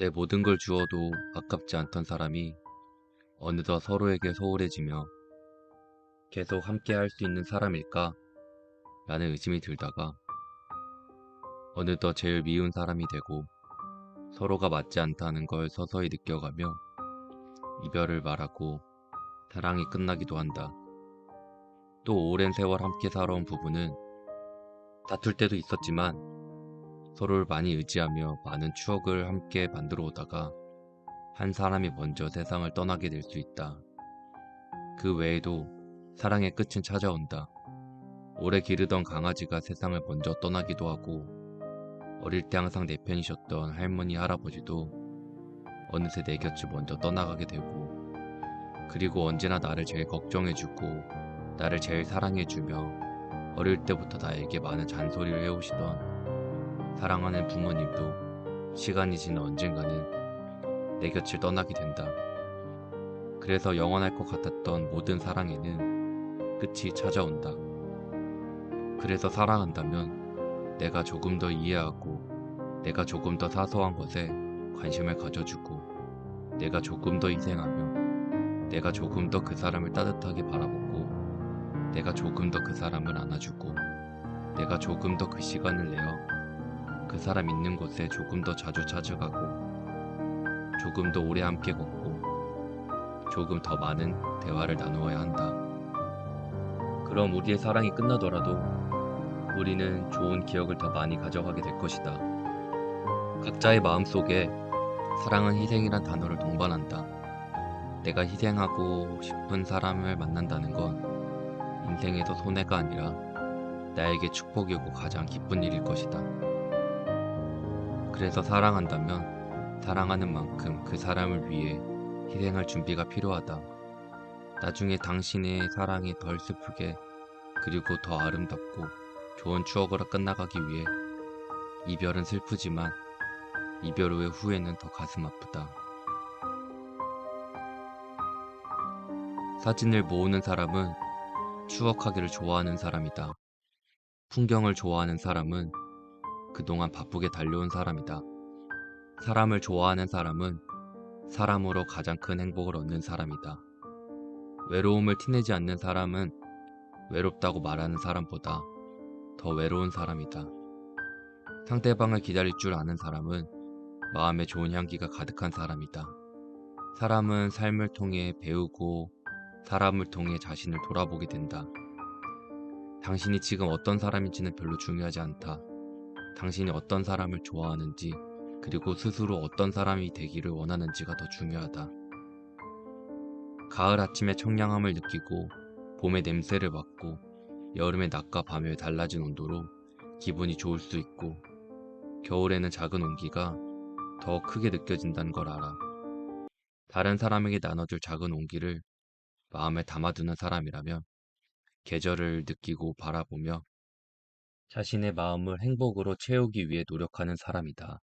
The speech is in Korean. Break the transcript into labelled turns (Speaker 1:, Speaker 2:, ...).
Speaker 1: 내 모든 걸 주어도 아깝지 않던 사람이 어느덧 서로에게 소홀해지며 계속 함께 할 수 있는 사람일까? 라는 의심이 들다가 어느덧 제일 미운 사람이 되고 서로가 맞지 않다는 걸 서서히 느껴가며 이별을 말하고 사랑이 끝나기도 한다. 또 오랜 세월 함께 살아온 부부는 다툴 때도 있었지만 서로를 많이 의지하며 많은 추억을 함께 만들어 오다가 한 사람이 먼저 세상을 떠나게 될 수 있다. 그 외에도 사랑의 끝은 찾아온다. 오래 기르던 강아지가 세상을 먼저 떠나기도 하고 어릴 때 항상 내 편이셨던 할머니 할아버지도 어느새 내 곁을 먼저 떠나가게 되고 그리고 언제나 나를 제일 걱정해주고 나를 제일 사랑해주며 어릴 때부터 나에게 많은 잔소리를 해오시던 사랑하는 부모님도 시간이 지나 언젠가는 내 곁을 떠나게 된다. 그래서 영원할 것 같았던 모든 사랑에는 끝이 찾아온다. 그래서 사랑한다면 내가 조금 더 이해하고 내가 조금 더 사소한 것에 관심을 가져주고 내가 조금 더 희생하며 내가 조금 더 그 사람을 따뜻하게 바라보고 내가 조금 더 그 사람을 안아주고 내가 조금 더 그 시간을 내어 그 사람 있는 곳에 조금 더 자주 찾아가고 조금 더 오래 함께 걷고 조금 더 많은 대화를 나누어야 한다. 그럼 우리의 사랑이 끝나더라도 우리는 좋은 기억을 더 많이 가져가게 될 것이다. 각자의 마음 속에 사랑은 희생이란 단어를 동반한다. 내가 희생하고 싶은 사람을 만난다는 건 인생에서 손해가 아니라 나에게 축복이고 가장 기쁜 일일 것이다. 그래서 사랑한다면 사랑하는 만큼 그 사람을 위해 희생할 준비가 필요하다. 나중에 당신의 사랑이 덜 슬프게 그리고 더 아름답고 좋은 추억으로 끝나가기 위해 이별은 슬프지만 이별 후의 후회는 더 가슴 아프다. 사진을 모으는 사람은 추억하기를 좋아하는 사람이다. 풍경을 좋아하는 사람은 그동안 바쁘게 달려온 사람이다. 사람을 좋아하는 사람은 사람으로 가장 큰 행복을 얻는 사람이다. 외로움을 티내지 않는 사람은 외롭다고 말하는 사람보다 더 외로운 사람이다. 상대방을 기다릴 줄 아는 사람은 마음에 좋은 향기가 가득한 사람이다. 사람은 삶을 통해 배우고 사람을 통해 자신을 돌아보게 된다. 당신이 지금 어떤 사람인지는 별로 중요하지 않다. 당신이 어떤 사람을 좋아하는지 그리고 스스로 어떤 사람이 되기를 원하는지가 더 중요하다. 가을 아침의 청량함을 느끼고 봄의 냄새를 맡고 여름의 낮과 밤의 달라진 온도로 기분이 좋을 수 있고 겨울에는 작은 온기가 더 크게 느껴진다는 걸 알아. 다른 사람에게 나눠줄 작은 온기를 마음에 담아두는 사람이라면 계절을 느끼고 바라보며 자신의 마음을 행복으로 채우기 위해 노력하는 사람이다.